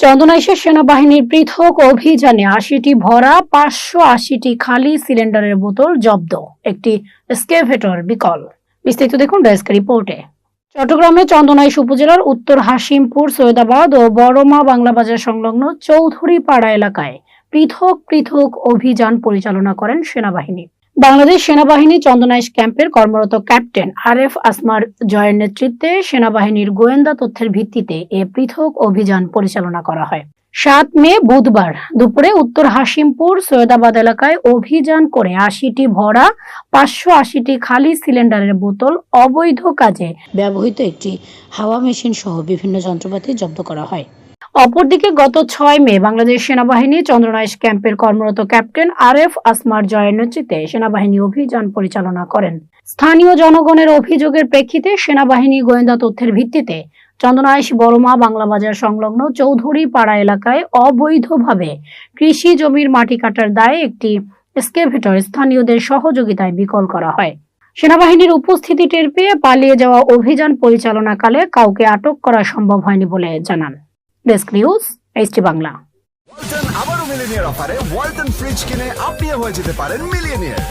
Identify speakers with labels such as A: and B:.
A: চন্দনাইশের সেনাবাহিনীর পৃথক অভিযানে আশিটি ভরা, পাঁচশো আশিটি খালি সিলিন্ডারের বোতল জব্দ। একটি স্কেভেটর বিকল। বিস্তারিত দেখুন ডেস্ক রিপোর্টে। চট্টগ্রামে চন্দনাইশ উপজেলার উত্তর হাসিমপুর সৈয়দাবাদ ও বড়মা বাংলা বাজার সংলগ্ন চৌধুরী পাড়া এলাকায় পৃথক পৃথক অভিযান পরিচালনা করেন সেনাবাহিনী। বাংলাদেশ সেনাবাহিনী চন্দনাইশ ক্যাম্পের কর্মরত ক্যাপ্টেন আরএফ আসমার জয়ের নেতৃত্বে সেনাবাহিনীর গোয়েন্দা তথ্যের ভিত্তিতে এ পৃথক অভিযান পরিচালনা করা হয়। সাত মে বুধবার দুপুরে উত্তর হাসিমপুর সৈয়দাবাদ এলাকায় অভিযান করে আশিটি ভরা পাঁচশো আশিটি খালি সিলিন্ডারের বোতল অবৈধ কাজে ব্যবহৃত একটি হাওয়া মেশিন সহ বিভিন্ন যন্ত্রপাতি জব্দ করা হয়। অপরদিকে গত ছয় মে বাংলাদেশ সেনাবাহিনী চন্দ্রনাইশ ক্যাম্পের কর্মরত ক্যাপ্টেন আরএফ আসমার জয়ের নেতৃত্বে সেনাবাহিনী অভিযান পরিচালনা করেন। স্থানীয় জনগণের অভিযোগের প্রেক্ষিতে সেনাবাহিনী গোয়েন্দা তথ্যের ভিত্তিতে চন্দনাইশ বড়মা বাংলা বাজার সংলগ্ন চৌধুরী পাড়া এলাকায় অবৈধভাবে কৃষি জমির মাটি কাটার দায়ে একটি স্কেভেটর স্থানীয়দের সহযোগিতায় বিকল করা হয়। সেনাবাহিনীর উপস্থিতি টের পেয়ে পালিয়ে যাওয়া অভিযান পরিচালনাকালে কাউকে আটক করা সম্ভব হয়নি বলে জানান। Desk news HT Bangla
B: Walton আবারও মিলিনিয়ার অফারে ওয়ালটন ফ্রিজ কিনে আপনিও হয়ে যেতে পারেন মিলিয়নিয়ার।